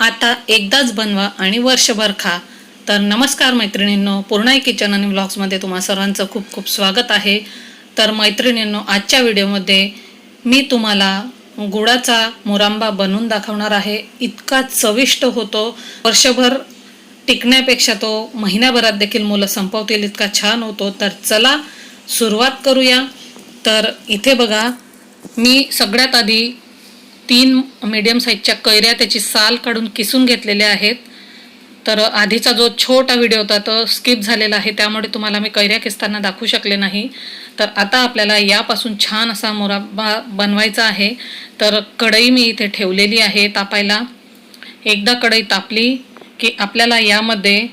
आता एकदाच बनवा आणि वर्षभर खा. तर नमस्कार मैत्रिणींनो पूर्णाई किचन आणि ब्लॉग्समध्ये तुम्हा सर्वांचं खूप खूप स्वागत आहे. तर मैत्रिणींनो आजच्या व्हिडिओमध्ये मी तुम्हाला गुळाचा मुरांबा बनवून दाखवणार आहे. इतका चविष्ट होतो. वर्षभर टिकण्यापेक्षा तो महिन्याभरात देखील मुलं संपवतील इतका छान होतो. तर चला सुरुवात करूया. तर इथे बघा मी सगळ्यात आधी तीन मीडियम साईजच्या कैऱ्या त्याची साल काढून किसून घेतलेल्या आहेत. तर आधीचा जो छोटा व्हिडिओ होता तो स्किप झालेला आहे. त्यामुळे तुम्हाला मी कैऱ्या किसताना दाखवू शकले नाही. तर आता आपल्याला यापासून छान असा मुराबा बनवायचा आहे. तर कढई मी इथे ठेवलेली आहे तापायला. एकदा कढई तापली की आपल्याला यामध्ये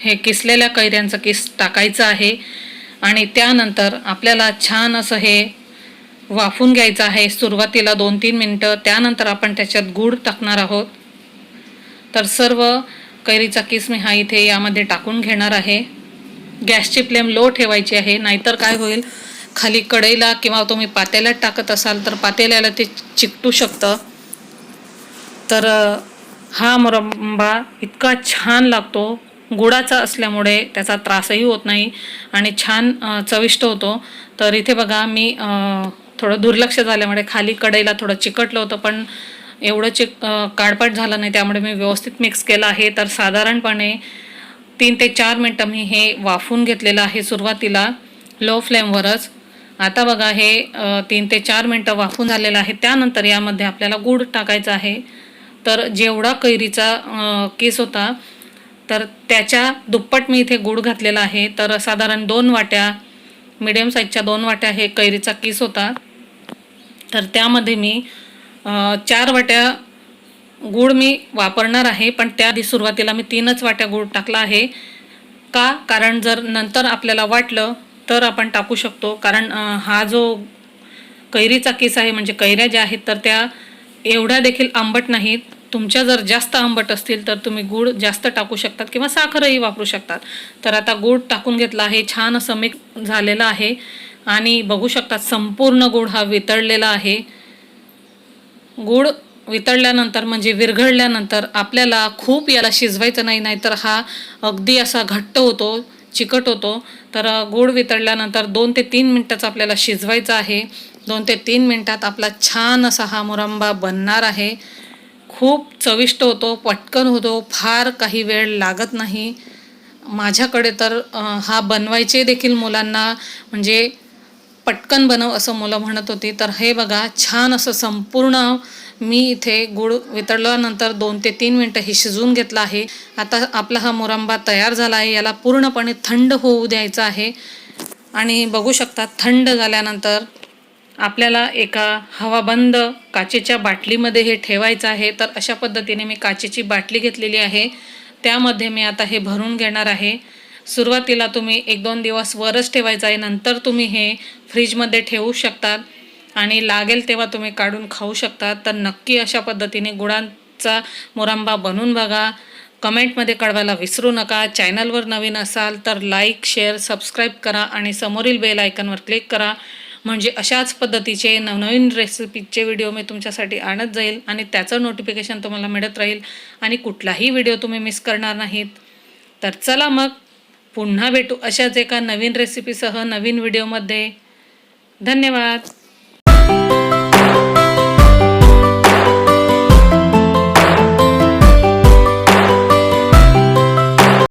हे किसलेल्या कैऱ्यांचं किस टाकायचं आहे. आणि त्यानंतर आपल्याला छान असं हे वाफून घ्यायचं आहे. सुरुवातीला दोन तीन मिनटं त्यानंतर आपण त्याच्यात गूळ टाकणार आहोत. तर सर्व कैरीचा किस मी हा इथे यामध्ये टाकून घेणार आहे. गॅसची फ्लेम लो ठेवायची आहे नाहीतर काय होईल? खाली कढईला किंवा तुम्ही पातेल्यात टाकत असाल तर पातेल्याला ते चिकटू शकतं. तर हा मुरंबा इतका छान लागतो. गुडाचा असल्यामुळे त्याचा त्रासही होत नाही आणि छान चविष्ट होतो. तर इथे बघा मी थोडं दुर्लक्ष झाल्यामुळे खाली कढईला थोडं चिकटलं होतं पण एवढं चिक अ, झालं नाही त्यामुळे मी व्यवस्थित मिक्स केलं आहे. तर साधारणपणे तीन ते चार मिनटं मी हे वाफून घेतलेलं आहे सुरुवातीला लो फ्लेमवरच आता बघा हे तीन ते चार मिनटं वाफून झालेलं आहे. त्यानंतर यामध्ये आपल्याला गूळ टाकायचा आहे. तर जेवढा कैरीचा केस होता तर त्याच्या दुप्पट मी इथे गूळ घातलेला आहे. तर साधारण दोन वाट्या मिडियम साईजच्या दोन वाट्या हे कैरीचा किस होता. तर त्यामध्ये मी चार वाट्या गूळ मी वापरणार आहे पण त्याआधी सुरुवातीला मी तीनच वाट्या गूळ टाकला आहे. का? कारण जर नंतर आपल्याला वाटलं तर आपण टाकू शकतो. कारण हा जो कैरीचा केस आहे म्हणजे कैऱ्या ज्या आहेत तर त्या एवढ्या देखील आंबट नाहीत. तुमच्या जर जास्त आंबट असतील तर तुम्ही गूळ जास्त टाकू शकतात किंवा साखरही वापरू शकतात. तर आता गूळ टाकून घेतला आहे छान असं मिक्स झालेलं आहे. आणि बघू शकतात संपूर्ण गूळ हा वितळलेला आहे. गूळ वितळल्यानंतर म्हणजे विरघळल्यानंतर आपल्याला खूप याला शिजवायचं नाही नाहीतर हा अगदी असा घट्ट होतो चिकट होतो. तर गूळ वितळल्यानंतर दोन ते तीन मिनटाचं आपल्याला शिजवायचं आहे. दोन ते तीन मिनटात आपला छान असा हा मुरंबा बनणार आहे. खूप चविष्ट होतो पटकन होतो फार काही वेळ लागत नाही. माझ्याकडे तर हा बनवायचे देखील मुलांना म्हणजे पटकन बनव असं मुलं म्हणत होती. तर हे बघा छान असं संपूर्ण मी इथे गुळ वितळल्यानंतर दोन ते तीन मिनटं हे शिजवून घेतलं आहे. आता आपला हा मुरंबा तयार झाला आहे. याला पूर्णपणे थंड होऊ द्यायचा आहे. आणि बघू शकता थंड झाल्यानंतर आपल्याला एका हवाबंद काचेच्या बाटलीमध्ये हे ठेवायचं आहे. तर अशा पद्धतीने मी काचेची बाटली घेतलेली आहे. त्यामध्ये मी आता हे भरून घेणार आहे. सुरुवातीला तुम्ही एक दोन दिवस वरच ठेवायचं आहे नंतर तुम्ही हे फ्रीजमध्ये ठेवू शकतात. आणि लागेल तेव्हा तुम्ही काढून खाऊ शकतात. तर नक्की अशा पद्धतीने गुळांचा मुरंबा बनवून बघा. कमेंटमध्ये कळवायला विसरू नका. चॅनलवर नवीन असाल तर लाईक शेअर सबस्क्राईब करा आणि समोरील बेल आयकनवर क्लिक करा. म्हणजे अशाच पद्धतीचे नवनवीन रेसिपीचे व्हिडिओ मी तुमच्यासाठी आणत जाईल आणि त्याचं नोटिफिकेशन तुम्हाला मिळत राहील आणि कुठलाही व्हिडिओ तुम्ही मिस करणार नाहीत. तर चला मग पुन्हा भेटू अशाच एका नवीन रेसिपीसह नवीन व्हिडिओमध्ये धन्यवाद.